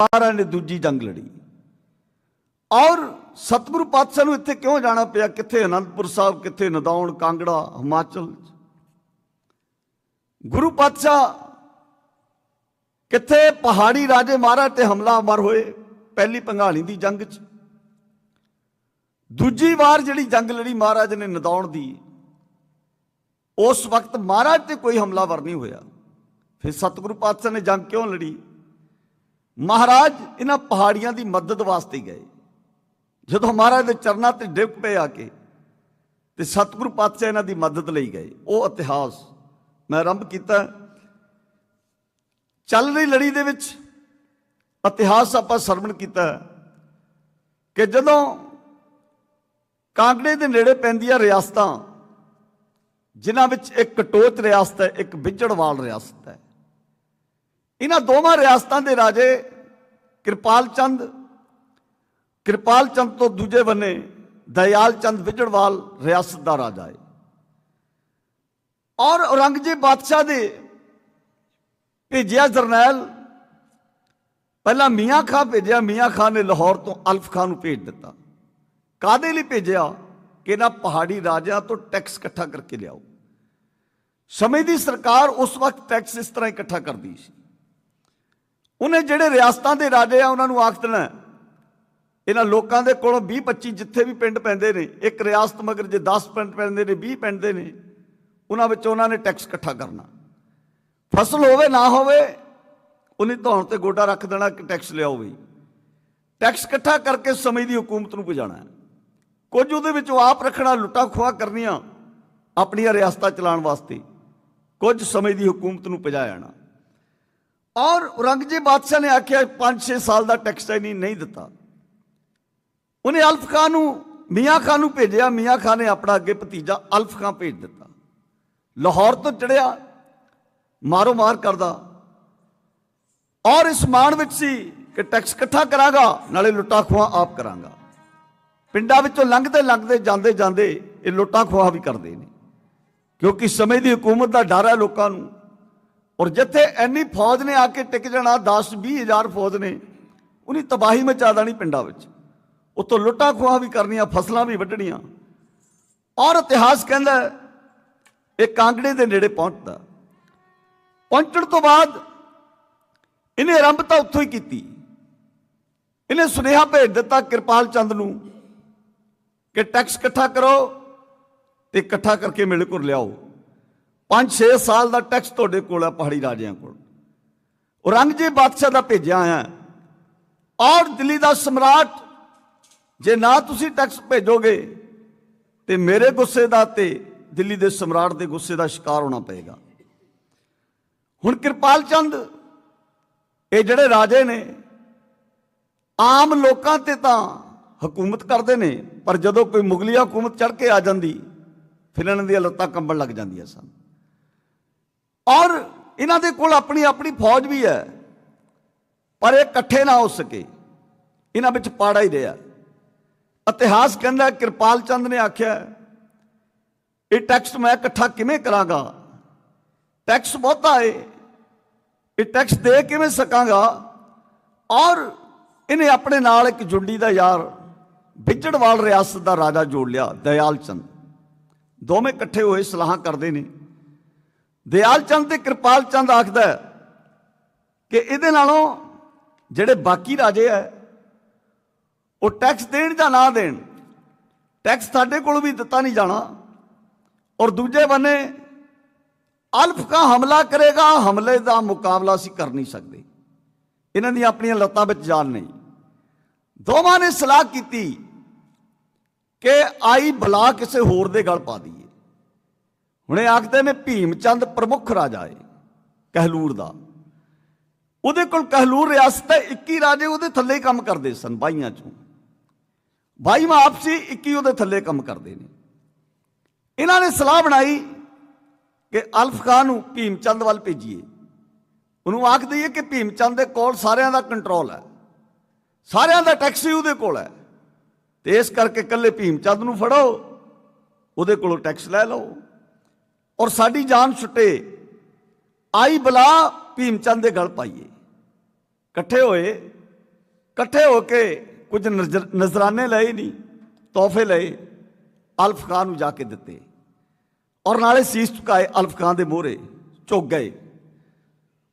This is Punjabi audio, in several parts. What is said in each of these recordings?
ਮਹਾਰਾਜ ਨੇ ਦੂਜੀ ਜੰਗ ਲੜੀ। ਔਰ ਸਤਿਗੁਰੂ ਪਾਤਸ਼ਾਹ ਨੂੰ ਇੱਥੇ ਕਿਉਂ ਜਾਣਾ ਪਿਆ? ਕਿੱਥੇ ਅਨੰਦਪੁਰ ਸਾਹਿਬ, ਕਿੱਥੇ ਨਦੌਣ ਕਾਂਗੜਾ, ਹਿਮਾਚਲ? ਗੁਰੂ ਪਾਤਸ਼ਾਹ ਕਿੱਥੇ ਪਹਾੜੀ ਰਾਜੇ ਮਹਾਰਾਜ ਤੇ ਹਮਲਾ ਮਰ ਹੋਏ ਪਹਿਲੀ ਪੰਘਾਲੀ ਦੀ ਜੰਗ 'ਚ। ਦੂਜੀ ਵਾਰ ਜਿਹੜੀ ਜੰਗ ਲੜੀ ਮਹਾਰਾਜ ਨੇ ਨਦੌਣ ਦੀ, ਉਸ ਵਕਤ ਮਹਾਰਾਜ ਤੇ ਕੋਈ ਹਮਲਾਵਰ ਨਹੀਂ ਹੋਇਆ। ਫਿਰ ਸਤਿਗੁਰੂ ਪਾਤਸ਼ਾਹ ਨੇ ਜੰਗ ਕਿਉਂ ਲੜੀ? ਮਹਾਰਾਜ, ਇਹਨਾਂ ਪਹਾੜੀਆਂ ਦੀ ਮਦਦ ਵਾਸਤੇ ਗਏ। ਜਦੋਂ ਮਹਾਰਾਜ ਦੇ ਚਰਨਾਂ ਤੇ ਡਿੱਗ ਪਏ ਆ ਕੇ ਤੇ ਸਤਿਗੁਰੂ ਪਾਤਸ਼ਾਹ ਇਹਨਾਂ ਦੀ ਮਦਦ ਲਈ ਗਏ। ਉਹ ਇਤਿਹਾਸ ਮੈਂ ਆਰੰਭ ਕੀਤਾ। ਚੱਲ ਰਹੀ ਲੜੀ ਦੇ ਵਿੱਚ ਇਤਿਹਾਸ ਆਪਾਂ ਸਰਵਣ ਕੀਤਾ ਕਿ ਜਦੋਂ ਕਾਂਗੜੇ ਦੇ ਨੇੜੇ ਪੈਂਦੀਆਂ ਰਿਆਸਤਾਂ, ਜਿਨ੍ਹਾਂ ਵਿੱਚ ਇੱਕ ਕਟੋਚ ਰਿਆਸਤ ਹੈ, ਇੱਕ ਬਿਜੜਵਾਲ ਰਿਆਸਤ ਹੈ ਇਹਨਾਂ ਦੋਵਾਂ ਰਿਆਸਤਾਂ ਦੇ ਰਾਜੇ ਕਿਰਪਾਲ ਚੰਦ ਕਿਰਪਾਲ ਚੰਦ ਤੋਂ ਦੂਜੇ ਬੰਨੇ ਦਇਆਲ ਚੰਦ ਵਿਜੜਵਾਲ ਰਿਆਸਤ ਦਾ ਰਾਜਾ ਹੈ। ਔਰ ਔਰੰਗਜ਼ੇਬ ਬਾਦਸ਼ਾਹ ਦੇ ਭੇਜਿਆ ਜਰਨੈਲ, ਪਹਿਲਾਂ ਮੀਆਂ ਖਾਂ ਭੇਜਿਆ, ਮੀਆਂ ਖਾਂ ਨੇ ਲਾਹੌਰ ਤੋਂ ਅਲਫ ਖਾਂ ਨੂੰ ਭੇਜ ਦਿੱਤਾ। ਕਾਦੇ ਲਈ ਭੇਜਿਆ? ਕਿ ਇਹਨਾਂ ਪਹਾੜੀ ਰਾਜਿਆਂ ਤੋਂ ਟੈਕਸ ਇਕੱਠਾ ਕਰਕੇ ਲਿਆਓ। ਸਮੇਂ ਦੀ ਸਰਕਾਰ ਉਸ ਵਕਤ ਟੈਕਸ ਇਸ ਤਰ੍ਹਾਂ ਇਕੱਠਾ ਕਰਦੀ ਸੀ। ਉਹਨੇ ਜਿਹੜੇ ਰਿਆਸਤਾਂ ਦੇ ਰਾਜੇ ਆ, ਉਹਨਾਂ ਨੂੰ ਆਖ ਦੇਣਾ ਇਹਨਾਂ ਲੋਕਾਂ ਦੇ ਕੋਲੋਂ 20 25 ਜਿੱਥੇ ਵੀ ਪਿੰਡ ਪੈਂਦੇ ਨੇ, ਇੱਕ ਰਿਆਸਤ ਮਗਰ ਜੇ 10 ਪਿੰਡ ਪੈਂਦੇ ਨੇ 20 ਦੇ ਨੇ, ਉਹਨਾਂ ਵਿੱਚ ਉਹਨਾਂ ਨੇ ਟੈਕਸ ਇਕੱਠਾ ਕਰਨਾ। ਫਸਲ ਹੋਵੇ, ਨਾ ਹੋਵੇ, ਉਹਨੇ ਧੌਣ ਤੇ ਗੋਡਾ ਰੱਖ ਦੇਣਾ ਕਿ ਟੈਕਸ ਲਿਆਓ ਵੀ। ਟੈਕਸ ਇਕੱਠਾ ਕਰਕੇ ਸਮੇਂ ਦੀ ਹਕੂਮਤ ਨੂੰ ਪੁਜਾਣਾ ਕੁਝ ਉਹਦੇ ਵਿੱਚੋਂ ਆਪ ਰੱਖਣਾ, ਲੁੱਟਾ ਖੋਆ ਕਰਨੀਆਂ, ਆਪਣੀਆਂ ਰਿਆਸਤਾਂ ਚਲਾਉਣ ਵਾਸਤੇ। ਕੁਝ ਸਮੇਂ ਦੀ ਹਕੂਮਤ ਨੂੰ ਪੁਜਾ ਜਾਣਾ। ਔਰ ਔਰੰਗਜ਼ੇਬ ਬਾਦਸ਼ਾਹ ਨੇ ਆਖਿਆ 5-6 ਸਾਲ ਦਾ ਟੈਕਸ ਨਹੀਂ ਨਹੀਂ ਦਿੱਤਾ। ਉਹਨੇ ਅਲਫ ਖਾਨ ਨੂੰ, ਮੀਆਂ ਖਾਨ ਨੂੰ ਭੇਜਿਆ। ਮੀਆਂ ਖਾਨ ਨੇ ਆਪਣਾ ਅੱਗੇ ਭਤੀਜਾ ਅਲਫ ਖਾਨ ਭੇਜ ਦਿੱਤਾ। ਲਾਹੌਰ ਤੋਂ ਚੜਿਆ, ਮਾਰੋ ਮਾਰ ਕਰਦਾ। ਔਰ ਇਸ ਮਾਣ ਵਿੱਚ ਸੀ ਕਿ ਟੈਕਸ ਇਕੱਠਾ ਕਰਾਂਗਾ, ਨਾਲੇ ਲੁੱਟਾ ਖੋਹਾਂ ਆਪ ਕਰਾਂਗਾ। ਪਿੰਡਾਂ ਵਿੱਚੋਂ ਲੰਘਦੇ ਲੰਘਦੇ, ਜਾਂਦੇ ਜਾਂਦੇ ਇਹ ਲੁੱਟਾ ਖੋਹਾਂ ਵੀ ਕਰਦੇ ਨੇ। ਕਿਉਂਕਿ ਸਮੇਂ ਦੀ ਹਕੂਮਤ ਦਾ ਡਰ ਹੈ ਲੋਕਾਂ ਨੂੰ। ਔਰ ਜਿੱਥੇ ਐਨੀ ਫੌਜ ਨੇ ਆ ਕੇ ਟਿਕ ਜਾਣਾ 10 20 ਹਜ਼ਾਰ ਫੌਜ ਨੇ ਉਹਨੀ ਤਬਾਹੀ ਮਚਾ ਦੇਣੀ ਪਿੰਡਾਂ ਵਿੱਚ। ਉਤੋਂ ਲੁੱਟਾਂ ਖੋਹਾਂ ਵੀ ਕਰਨੀਆਂ, ਫਸਲਾਂ ਵੀ ਵੱਢਣੀਆਂ। ਔਰ ਇਤਿਹਾਸ ਕਹਿੰਦਾ ਇਹ ਕਾਂਗੜੇ ਦੇ ਨੇੜੇ ਪਹੁੰਚਦਾ। ਪਹੁੰਚਣ ਤੋਂ ਬਾਅਦ ਇਹਨੇ ਆਰੰਭ ਤਾਂ ਉੱਥੋਂ ਹੀ ਕੀਤੀ। ਇਹਨੇ ਸੁਨੇਹਾ ਭੇਜ ਦਿੱਤਾ ਕਿਰਪਾਲ ਚੰਦ ਨੂੰ ਕਿ ਟੈਕਸ ਇਕੱਠਾ ਕਰੋ ਤੇ ਇਕੱਠਾ ਕਰਕੇ ਮੇਰੇ ਕੋਲ ਲਿਆਓ। 5-6 ਸਾਲ ਦਾ ਟੈਕਸ ਤੁਹਾਡੇ ਕੋਲ ਹੈ ਪਹਾੜੀ ਰਾਜਿਆਂ ਕੋਲ। ਔਰੰਗਜ਼ੇਬ ਬਾਦਸ਼ਾਹ ਦਾ ਭੇਜਿਆ ਆਇਆ ਔਰ ਦਿੱਲੀ ਦਾ ਸਮਰਾਟ, ਜੇ ਨਾ ਤੁਸੀਂ ਟੈਕਸ ਭੇਜੋਗੇ, ਤੇ ਮੇਰੇ ਗੁੱਸੇ ਦਾ ਤੇ ਦਿੱਲੀ ਦੇ ਸਮਰਾਟ ਦੇ ਗੁੱਸੇ ਦਾ ਸ਼ਿਕਾਰ ਹੋਣਾ ਪਏਗਾ। ਹੁਣ ਕਿਰਪਾਲ ਚੰਦ, ਇਹ ਜਿਹੜੇ ਰਾਜੇ ਨੇ, ਆਮ ਲੋਕਾਂ ਤੇ ਤਾਂ ਹਕੂਮਤ ਕਰਦੇ ਨੇ, ਪਰ ਜਦੋਂ ਕੋਈ ਮੁਗਲਿਆ ਹਕੂਮਤ ਚੜ ਕੇ ਆ ਜਾਂਦੀ ਫਿਰ ਇਹਨਾਂ ਦੀਆਂ ਲੱਤਾਂ ਕੰਬਣ ਲੱਗ ਜਾਂਦੀਆਂ ਸਨ। ਔਰ ਇਹਨਾਂ ਦੇ ਕੋਲ ਆਪਣੀ ਆਪਣੀ ਫੌਜ ਵੀ ਹੈ। ਪਰ ਇਹ ਇਕੱਠੇ ਨਾ ਹੋ ਸਕੇ। ਇਹਨਾਂ ਵਿੱਚ ਪਾੜਾ ਹੀ ਰਿਹਾ। ਇਤਿਹਾਸ ਕਹਿੰਦਾ ਕਿਰਪਾਲ ਚੰਦ ਨੇ ਆਖਿਆ ਇਹ ਟੈਕਸਟ ਮੈਂ ਇਕੱਠਾ ਕਿਵੇਂ ਕਰਾਂਗਾ? ਟੈਕਸ ਬਹੁਤਾ ਏ। ਇਹ ਟੈਕਸ ਦੇ ਕਿਵੇਂ ਸਕਾਂਗਾ? ਔਰ ਇਹਨੇ ਆਪਣੇ ਨਾਲ ਇੱਕ ਜੁੰਡੀ ਦਾ ਯਾਰ ਵਿਜੜਵਾਲ ਰਿਆਸਤ ਦਾ ਰਾਜਾ ਜੋੜ ਲਿਆ, ਦਇਆਲ ਚੰਦ। ਦੋਵੇਂ ਇਕੱਠੇ ਹੋਏ ਸਲਾਹਾਂ ਕਰਦੇ ਨੇ। ਦਿਆਲ ਚੰਦ ਤੇ ਕਿਰਪਾਲ ਚੰਦ ਆਖਦਾ ਕਿ ਇਹਦੇ ਨਾਲੋਂ ਜਿਹੜੇ ਬਾਕੀ ਰਾਜੇ ਆ ਉਹ ਟੈਕਸ ਦੇਣ ਜਾਂ ਨਾ ਦੇਣ ਟੈਕਸ ਸਾਡੇ ਕੋਲ ਵੀ ਦਿੱਤਾ ਨਹੀਂ ਜਾਣਾ ਔਰ ਦੂਜੇ ਬੰਨੇ ਅਲਫਕਾ ਹਮਲਾ ਕਰੇਗਾ, ਹਮਲੇ ਦਾ ਮੁਕਾਬਲਾ ਅਸੀਂ ਕਰ ਨਹੀਂ ਸਕਦੇ। ਇਹਨਾਂ ਦੀਆਂ ਆਪਣੀਆਂ ਲੱਤਾਂ ਵਿੱਚ ਜਾਨ ਨਹੀਂ। ਦੋਵਾਂ ਨੇ ਸਲਾਹ ਕੀਤੀ ਕਿ ਆਈ ਬਲਾ ਕਿਸੇ ਹੋਰ ਦੇ ਗਲ ਪਾ ਦੀ ਹੁਣ ਇਹ ਆਖਦੇ ਨੇ ਭੀਮ ਚੰਦ ਪ੍ਰਮੁੱਖ ਰਾਜਾ ਹੈ ਕਹਿਲੂਰ ਦਾ। ਉਹਦੇ ਕੋਲ ਕਹਿਲੂਰ ਰਿਆਸਤ ਹੈ 21 ਰਾਜੇ ਉਹਦੇ ਥੱਲੇ ਹੀ ਕੰਮ ਕਰਦੇ ਸਨ, ਬਾਈਆਂ ਚੋਂ। ਬਾਈ ਬਾਈਵਾਂ ਆਪਸੀ 21 ਉਹਦੇ ਥੱਲੇ ਕੰਮ ਕਰਦੇ ਨੇ। ਇਹਨਾਂ ਨੇ ਸਲਾਹ ਬਣਾਈ ਕਿ ਅਲਫ ਖਾਨ ਨੂੰ ਭੀਮ ਚੰਦ ਵੱਲ ਭੇਜੀਏ। ਉਹਨੂੰ ਆਖ ਦਈਏ ਕਿ ਭੀਮ ਚੰਦ ਦੇ ਕੋਲ ਸਾਰਿਆਂ ਦਾ ਕੰਟਰੋਲ ਹੈ। ਸਾਰਿਆਂ ਦਾ ਟੈਕਸ ਹੀ ਉਹਦੇ ਕੋਲ ਹੈ। ਤੇ ਇਸ ਕਰਕੇ ਇਕੱਲੇ ਭੀਮ ਚੰਦ ਨੂੰ ਫੜੋ, ਉਹਦੇ ਕੋਲੋਂ ਟੈਕਸ ਲੈ ਲਓ। ਔਰ ਸਾਡੀ ਜਾਨ ਛੁੱਟੇ। ਆਈ ਬਲਾ ਭੀਮ ਚੰਦ ਦੇ ਗਲ ਪਾਈਏ। ਇਕੱਠੇ ਹੋਏ, ਇਕੱਠੇ ਹੋ ਕੇ ਕੁਝ ਨਜ਼ਰ- ਨਜ਼ਰਾਨੇ ਲਏ ਨਹੀਂ, ਤੋਹਫੇ ਲਏ, ਅਲਫ ਖਾਨ ਨੂੰ ਜਾ ਕੇ ਦਿੱਤੇ। ਔਰ ਨਾਲੇ ਸੀਸ ਝੁਕਾਏ ਅਲਫ ਖਾਨ ਦੇ ਮੋਹਰੇ, ਝੁਕ ਗਏ।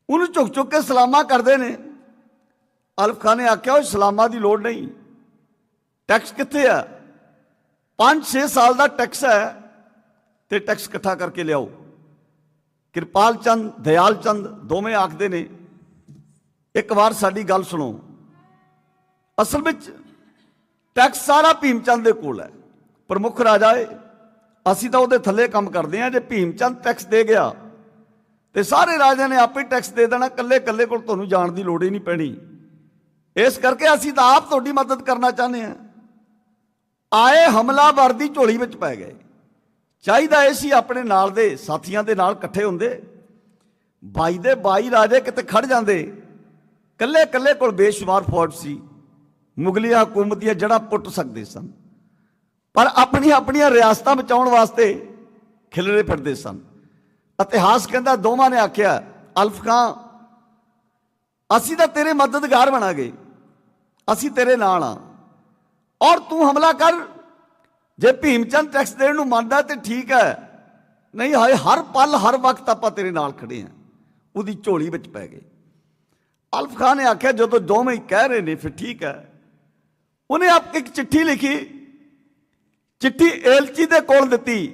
ਉਹਨੂੰ ਝੁਕ ਝੁਕ ਕੇ ਸਲਾਮਾ ਕਰਦੇ ਨੇ। ਅਲਫ ਖਾਨ ਨੇ ਆਖਿਆ ਉਹ ਸਲਾਮਾ ਦੀ ਲੋੜ ਨਹੀਂ। ਟੈਕਸ ਕਿੱਥੇ ਆ? 5-6 ਸਾਲ ਦਾ ਟੈਕਸ ਹੈ। ਤੇ ਟੈਕਸ ਇਕੱਠਾ ਕਰਕੇ ਲਿਆਓ। ਕਿਰਪਾਲ ਚੰਦ ਦਿਆਲ ਚੰਦ ਦੋਵੇਂ ਆਖਦੇ ਨੇ, ਇੱਕ ਵਾਰ ਸਾਡੀ ਗੱਲ ਸੁਣੋ। ਅਸਲ ਵਿੱਚ ਟੈਕਸ ਸਾਰਾ ਭੀਮ ਚੰਦ ਦੇ ਕੋਲ ਹੈ। ਪ੍ਰਮੁੱਖ ਰਾਜਾ ਹੈ ਅਸੀਂ ਤਾਂ ਉਹਦੇ ਥੱਲੇ ਕੰਮ ਕਰਦੇ ਹਾਂ। ਜੇ ਭੀਮ ਚੰਦ ਟੈਕਸ ਦੇ ਗਿਆ, ਤੇ ਸਾਰੇ ਰਾਜਿਆਂ ਨੇ ਆਪੇ ਟੈਕਸ ਦੇ ਦੇਣਾ। ਕੱਲੇ ਕੱਲੇ ਕੋਲ ਤੁਹਾਨੂੰ ਜਾਣ ਦੀ ਲੋੜ ਹੀ ਨਹੀਂ ਪੈਣੀ। ਇਸ ਕਰਕੇ ਅਸੀਂ ਤਾਂ ਆਪ ਤੁਹਾਡੀ ਮਦਦ ਕਰਨਾ ਚਾਹੁੰਦੇ ਹਾਂ। ਆਏ ਹਮਲਾਵਰ ਦੀ ਝੋਲੀ ਵਿੱਚ ਪੈ ਗਏ। ਚਾਹੀਦਾ ਇਹ ਸੀ ਆਪਣੇ ਨਾਲ ਦੇ ਸਾਥੀਆਂ ਦੇ ਨਾਲ ਇਕੱਠੇ ਹੁੰਦੇ। ਬਾਈ ਦੇ ਬਾਈ ਰਾਜੇ ਕਿਤੇ ਖੜ ਜਾਂਦੇ। ਕੱਲੇ ਕੱਲੇ ਕੋਲ ਬੇਸ਼ੁਮਾਰ ਫੌਜ ਸੀ। ਮੁਗਲੀਆ ਹਕੂਮਤ ਦੀਆਂ ਜੜ੍ਹਾਂ ਪੁੱਟ ਸਕਦੇ ਸਨ। ਪਰ ਆਪਣੀਆਂ ਆਪਣੀਆਂ ਰਿਆਸਤਾਂ ਬਚਾਉਣ ਵਾਸਤੇ ਖਿਲਰੇ ਫਿਰਦੇ ਸਨ। ਇਤਿਹਾਸ ਕਹਿੰਦਾ ਦੋਵਾਂ ਨੇ ਆਖਿਆ, ਅਲਫ ਖਾਂ, ਅਸੀਂ ਤਾਂ ਤੇਰੇ ਮਦਦਗਾਰ ਬਣਾਂਗੇ। ਅਸੀਂ ਤੇਰੇ ਨਾਲ ਆ। ਔਰ ਤੂੰ ਹਮਲਾ ਕਰ ਜੇ ਭੀਮਚੰਦ ਟੈਕਸ ਦੇਣ ਨੂੰ ਮੰਨਦਾ ਤੇ ਠੀਕ ਹੈ। ਨਹੀਂ, ਹਾਏ, ਹਰ ਪਲ, ਹਰ ਵਕਤ ਆਪਾਂ ਤੇਰੇ ਨਾਲ ਖੜੇ ਆ ਉਹਦੀ ਝੋਲੀ ਵਿੱਚ ਪੈ ਗਏ। ਅਲਫ ਖਾਨ ਨੇ ਆਖਿਆ, ਜਦੋਂ ਦੋਵੇਂ ਕਹਿ ਰਹੇ ਨੇ, ਫਿਰ ਠੀਕ ਹੈ। ਉਹਨੇ ਆਪ ਇੱਕ ਚਿੱਠੀ ਲਿਖੀ। ਚਿੱਠੀ ਏਲਚੀ ਦੇ ਕੋਲ ਦਿੱਤੀ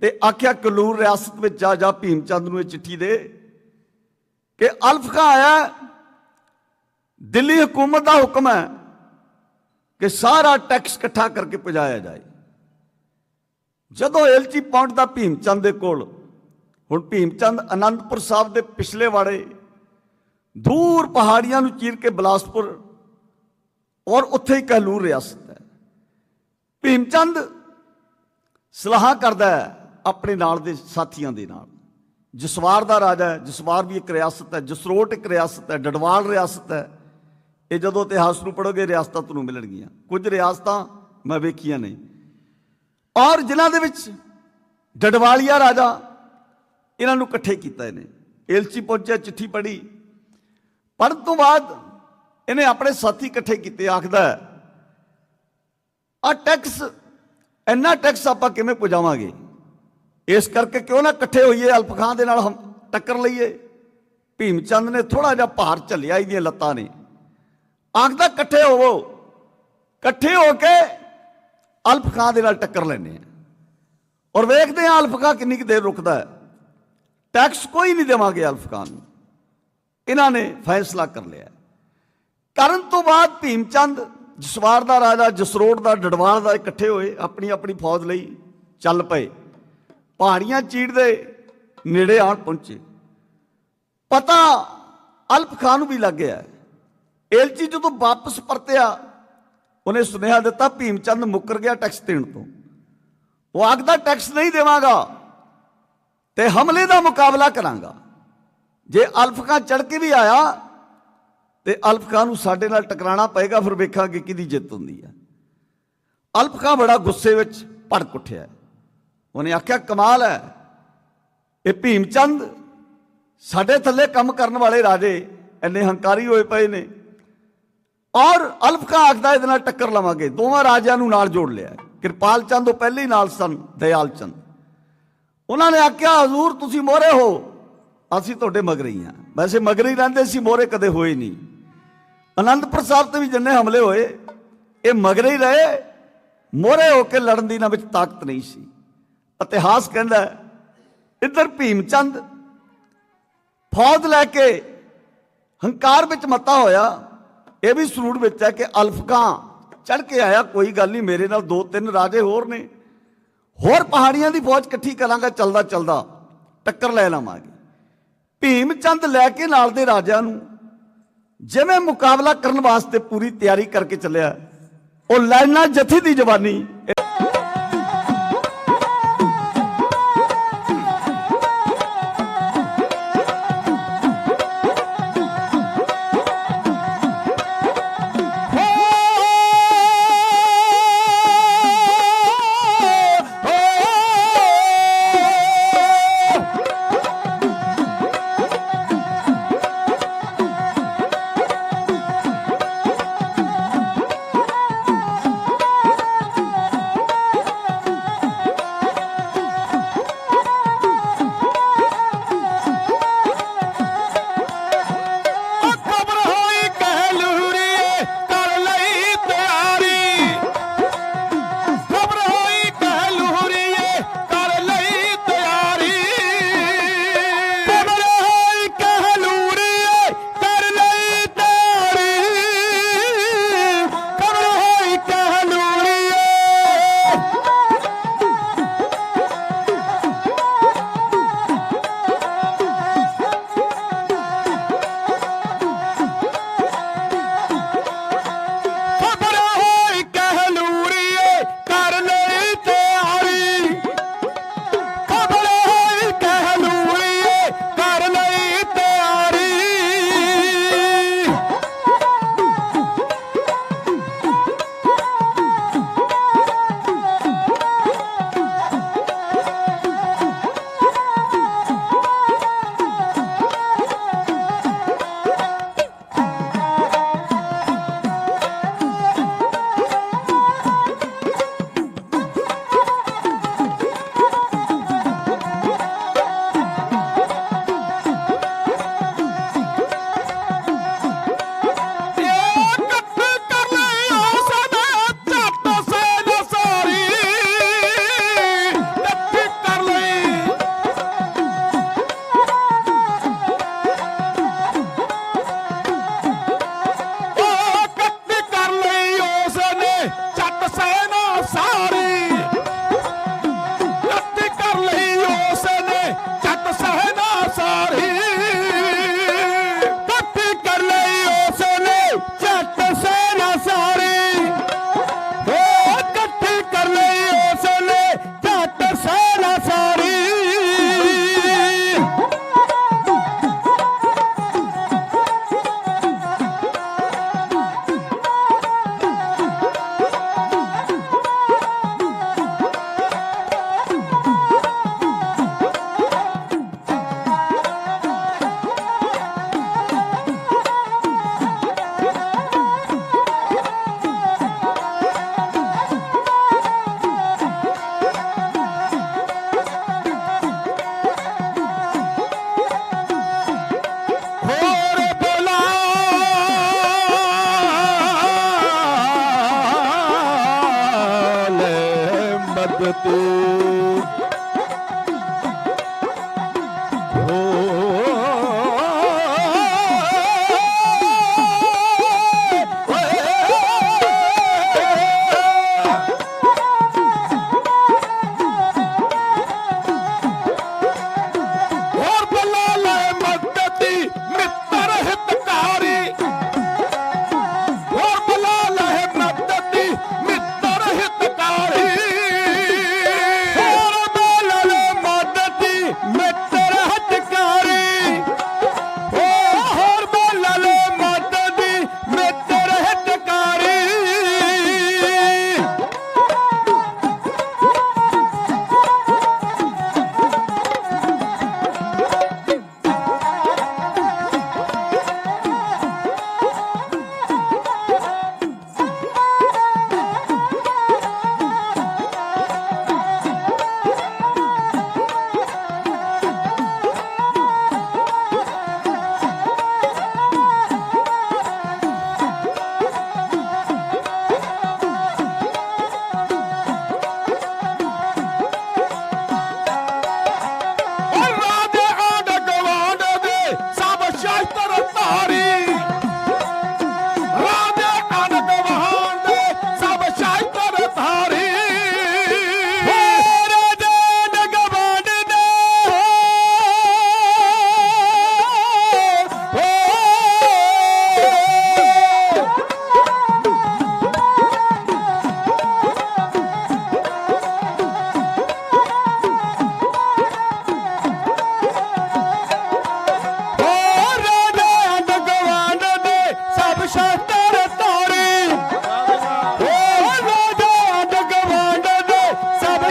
ਤੇ ਆਖਿਆ, ਕਲੂਰ ਰਿਆਸਤ ਵਿੱਚ ਜਾ ਜਾ ਭੀਮਚੰਦ ਨੂੰ ਇਹ ਚਿੱਠੀ ਦੇ। ਕਿ ਅਲਫ ਖਾਨ ਆਇਆ, ਦਿੱਲੀ ਹਕੂਮਤ ਦਾ ਹੁਕਮ ਹੈ ਕਿ ਸਾਰਾ ਟੈਕਸ ਇਕੱਠਾ ਕਰਕੇ ਪਜਾਇਆ ਜਾਏ। ਜਦੋਂ ਏਲਚੀ ਪਹੁੰਚਦਾ ਭੀਮਚੰਦ ਦੇ ਕੋਲ, ਹੁਣ ਭੀਮਚੰਦ ਅਨੰਦਪੁਰ ਸਾਹਿਬ ਦੇ ਪਿਛਲੇ ਵਾੜੇ, ਦੂਰ ਪਹਾੜੀਆਂ ਨੂੰ ਚੀਰ ਕੇ ਬਲਾਸਪੁਰ ਔਰ ਉੱਥੇ ਹੀ ਕਹਿਲੂਰ ਰਿਆਸਤ ਹੈ। ਭੀਮਚੰਦ ਸਲਾਹ ਕਰਦਾ ਹੈ ਆਪਣੇ ਨਾਲ ਦੇ ਸਾਥੀਆਂ ਦੇ ਨਾਲ। ਜਸਵਾਰ ਦਾ ਰਾਜਾ ਹੈ, ਜਸਵਾਰ ਵੀ ਇੱਕ ਰਿਆਸਤ ਹੈ, ਜਸਰੋਟ ਇੱਕ ਰਿਆਸਤ ਹੈ, ਡਡਵਾਲ ਰਿਆਸਤ ਹੈ। ਇਹ ਜਦੋਂ ਇਤਿਹਾਸ ਨੂੰ ਪੜੋਗੇ ਰਿਆਸਤਾਂ ਤੁਹਾਨੂੰ ਮਿਲਣਗੀਆਂ। ਕੁਝ ਰਿਆਸਤਾਂ ਮੈਂ ਵੇਖੀਆਂ ਨੇ। ਔਰ ਜਿਨ੍ਹਾਂ ਦੇ ਵਿੱਚ ਡਡਵਾਲੀਆ ਰਾਜਾ ਇਹਨਾਂ ਨੂੰ ਇਕੱਠੇ ਕੀਤਾ ਇਹਨੇ ਏਲਚੀ ਪਹੁੰਚਿਆ, ਚਿੱਠੀ ਪੜ੍ਹੀ। ਪੜ੍ਹਨ ਤੋਂ ਬਾਅਦ ਇਹਨੇ ਆਪਣੇ ਸਾਥੀ ਇਕੱਠੇ ਕੀਤੇ, ਆਖਦਾ ਆ ਟੈਕਸ ਇੰਨਾ ਟੈਕਸ ਆਪਾਂ ਕਿਵੇਂ ਪੁਜਾਵਾਂਗੇ? ਇਸ ਕਰਕੇ ਕਿਉਂ ਨਾ ਇਕੱਠੇ ਹੋਈਏ, ਅਲਫ ਖਾਨ ਦੇ ਨਾਲ ਹਮ ਟੱਕਰ ਲਈਏ? ਭੀਮ ਚੰਦ ਨੇ ਥੋੜਾ ਜਿਹਾ ਭਾਰ ਝੱਲਿਆ, ਇਹਦੀਆਂ ਲੱਤਾਂ ਨੇ। ਆਖਦਾ, ਇਕੱਠੇ ਹੋਵੋ। ਇਕੱਠੇ ਹੋ ਕੇ ਅਲਫ ਖਾਨ ਦੇ ਨਾਲ ਟੱਕਰ ਲੈਣੇ ਆ। ਔਰ ਵੇਖਦੇ ਆ ਅਲਫ ਖਾਨ ਕਿੰਨੀ ਕੁ ਦੇਰ ਰੁਕਦਾ ਹੈ। ਟੈਕਸ ਕੋਈ ਨਹੀਂ ਦੇਵਾਂਗੇ ਅਲਫ ਖਾਨ ਨੂੰ। ਇਹਨਾਂ ਨੇ ਫੈਸਲਾ ਕਰ ਲਿਆ। ਕਰਨ ਤੋਂ ਬਾਅਦ ਭੀਮ ਚੰਦ ਜਸਵਾਰ ਦਾ ਰਾਜਾ ਜਸਰੋਟ ਦਾ, ਡਡਵਾਲ ਦਾ ਇਕੱਠੇ ਹੋਏ, ਆਪਣੀ ਆਪਣੀ ਫੌਜ ਲਈ ਚੱਲ ਪਏ। ਪਹਾੜੀਆਂ ਚੀੜ ਦੇ ਨੇੜੇ ਆਣ ਪਹੁੰਚੇ। ਪਤਾ ਅਲਫ ਖਾਨ ਨੂੰ ਵੀ ਲੱਗ ਗਿਆ। ਏਲਚੀ ਜਦੋਂ ਵਾਪਸ ਪਰਤਿਆ ਉਹਨੇ ਸੁਨੇਹਾ ਦਿੱਤਾ ਭੀਮ ਚੰਦ ਮੁੱਕਰ ਗਿਆ ਟੈਕਸ ਦੇਣ ਤੋਂ। ਉਹ ਆਖਦਾ ਟੈਕਸ ਨਹੀਂ ਦੇਵਾਂਗਾ ਤੇ ਹਮਲੇ ਦਾ ਮੁਕਾਬਲਾ ਕਰਾਂਗਾ। ਜੇ ਅਲਫ ਖਾਨ ਚੜ ਕੇ ਵੀ ਆਇਆ ਤੇ ਅਲਫ ਨੂੰ ਸਾਡੇ ਨਾਲ ਟਕਰਾਣਾ ਪਏਗਾ, ਫਿਰ ਵੇਖਾਂਗੇ ਕਿਹਦੀ ਜਿੱਤ ਹੁੰਦੀ ਹੈ। ਅਲਫ ਬੜਾ ਗੁੱਸੇ ਵਿੱਚ ਭੜਕ ਉੱਠਿਆ ਉਹਨੇ ਆਖਿਆ, ਕਮਾਲ ਹੈ। ਇਹ ਭੀਮ ਚੰਦ ਸਾਡੇ ਥੱਲੇ ਕੰਮ ਕਰਨ ਵਾਲੇ ਰਾਜੇ ਇੰਨੇ ਹੰਕਾਰੀ ਹੋਏ ਪਏ ਨੇ। ਔਰ ਅਲਫਕਾ ਆਖਦਾ ਇਹਦੇ ਨਾਲ ਟੱਕਰ ਲਵਾਂਗੇ। ਦੋਵਾਂ ਰਾਜਿਆਂ ਨੂੰ ਨਾਲ ਜੋੜ ਲਿਆ ਕਿਰਪਾਲ ਚੰਦ ਉਹ ਪਹਿਲੇ ਹੀ ਨਾਲ ਸਨ ਦਿਆਲ ਚੰਦ। ਉਹਨਾਂ ਨੇ ਆਖਿਆ, ਹਜ਼ੂਰ, ਤੁਸੀਂ ਮੋਰੇ ਹੋ। ਅਸੀਂ ਤੁਹਾਡੇ ਮਗਰ ਹੀ ਹਾਂ। ਵੈਸੇ ਮਗਰ ਰਹਿੰਦੇ ਸੀ ਮੋਰੇ ਕਦੇ ਹੋਏ ਨਹੀਂ। ਅਨੰਦਪੁਰ ਸਾਹਿਬ ਤੇ ਵੀ ਜਿੰਨੇ ਹਮਲੇ ਹੋਏ, ਇਹ ਮਗਰੇ ਹੀ ਰਹੇ। ਮੋਰੇ ਹੋ ਕੇ ਲੜਨ ਦੀ ਇਹਨਾਂ ਵਿੱਚ ਤਾਕਤ ਨਹੀਂ ਸੀ। ਇਤਿਹਾਸ ਕਹਿੰਦਾ ਇੱਧਰ ਭੀਮ ਚੰਦ ਫੌਜ ਲੈ ਕੇ ਹੰਕਾਰ ਵਿੱਚ ਮਤਾ ਹੋਇਆ। ਇਹ ਵੀ ਸਰੂੜ ਵਿੱਚ ਹੈ ਕਿ ਅਲਫਕਾਂ ਚੜ ਕੇ ਆਇਆ, ਕੋਈ ਗੱਲ ਨਹੀਂ, ਮੇਰੇ ਨਾਲ ਦੋ ਤਿੰਨ ਰਾਜੇ ਹੋਰ ਨੇ। ਹੋਰ ਪਹਾੜੀਆਂ ਦੀ ਫੌਜ ਇਕੱਠੀ ਕਰਾਂਗਾ, ਚਲਦਾ ਚਲਦਾ, ਟੱਕਰ ਲੈ ਲਵਾਂਗੇ। ਭੀਮ ਚੰਦ ਲੈ ਕੇ ਨਾਲ ਦੇ ਰਾਜਿਆਂ ਨੂੰ, ਜਿਵੇਂ ਮੁਕਾਬਲਾ ਕਰਨ ਵਾਸਤੇ ਪੂਰੀ ਤਿਆਰੀ ਕਰਕੇ ਚੱਲਿਆ, ਉਹ ਲੈਣਾ ਜਥੀ ਦੀ ਜਵਾਨੀ तू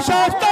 Microsoft.